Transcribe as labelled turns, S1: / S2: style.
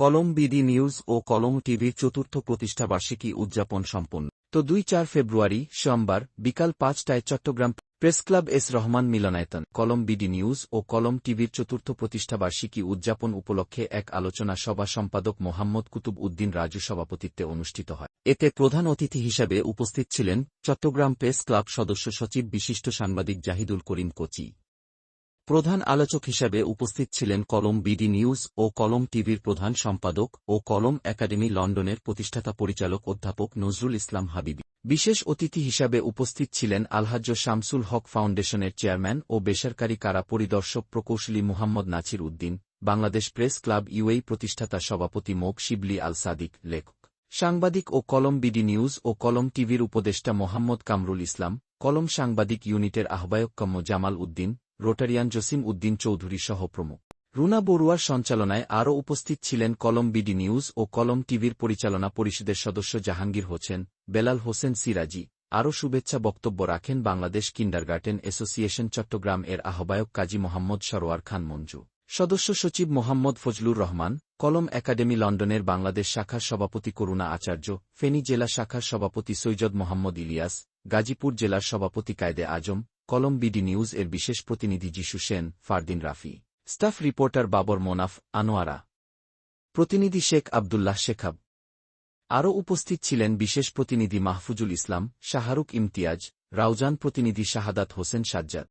S1: কলম BD news ও কলম টিভির চতুর্থ প্রতিষ্ঠাবার্ষিকী উদযাপন সম্পন্ন। তো দুই চার ফেব্রুয়ারি, সোমবার, বিকাল পাঁচটায় Chittagong press club S Rahman মিলনায়তন, কলম বিডি নিউজ ও কলম টিভির চতুর্থ প্রতিষ্ঠাবার্ষিকী উদযাপন উপলক্ষে এক আলোচনা সভা সম্পাদক মোহাম্মদ কুতুব উদ্দিন রাজু সভাপতিত্বে অনুষ্ঠিত হয়। এতে প্রধান অতিথি হিসাবে উপস্থিত ছিলেন চট্টগ্রাম প্রেস ক্লাব সদস্য সচিব বিশিষ্ট সাংবাদিক জাহিদুল করিম কোচি। প্রধান আলোচক হিসাবে উপস্থিত ছিলেন কলম বিডি নিউজ ও কলম টিভির প্রধান সম্পাদক ও কলম একাডেমি লন্ডনের প্রতিষ্ঠাতা পরিচালক অধ্যাপক নজরুল ইসলাম হাবিবি। বিশেষ অতিথি হিসাবে উপস্থিত ছিলেন আলহাজ্য শামসুল হক ফাউন্ডেশনের চেয়ারম্যান ও বেসরকারি কারা পরিদর্শক প্রকৌশলী Muhammad Nasir Uddin, Bangladesh press club UAE প্রতিষ্ঠাতা সভাপতি মোক শিবলি আল সাদিক, লেখক। সাংবাদিক ও কলম বিডি নিউজ ও কলম টিভির উপদেষ্টা মোহাম্মদ কামরুল ইসলাম, কলম সাংবাদিক ইউনিটের আহ্বায়ক কম্ম জামাল উদ্দিন রোটারিয়ান জসিম উদ্দিন চৌধুরী সহ প্রমুখ রুনা বড়ুয়ার সঞ্চালনায় আরও উপস্থিত ছিলেন কলম বিডি নিউজ ও কলম টিভির পরিচালনা পরিষদের সদস্য জাহাঙ্গীর হোসেন, বেলাল হোসেন সিরাজি। আরও শুভেচ্ছা বক্তব্য রাখেন বাংলাদেশ কিন্ডারগার্টেন অ্যাসোসিয়েশন চট্টগ্রাম এর আহ্বায়ক কাজী মোহাম্মদ সরোয়ার খান মঞ্জু। সদস্য সচিব মোহাম্মদ ফজলুর রহমান, কলম একাডেমি লন্ডনের বাংলাদেশ শাখার সভাপতি করুণা আচার্য, ফেনী জেলা শাখার সভাপতি সৈয়দ মোহাম্মদ ইলিয়াস, গাজীপুর জেলার সভাপতি কায়দে আজম কলম বিডি নিউজ এর বিশেষ প্রতিনিধি Jishu Sen, Fardin Rafi. Staff reporter Babar Monaf, Anowara. প্রতিনিধি শেখ আবদুল্লাহ শেখাব। আরও উপস্থিত ছিলেন বিশেষ প্রতিনিধি মাহফুজুল ইসলাম, শাহরুখ ইমতিয়াজ রাউজান প্রতিনিধি শাহাদাত হোসেন সাজ্জাদ।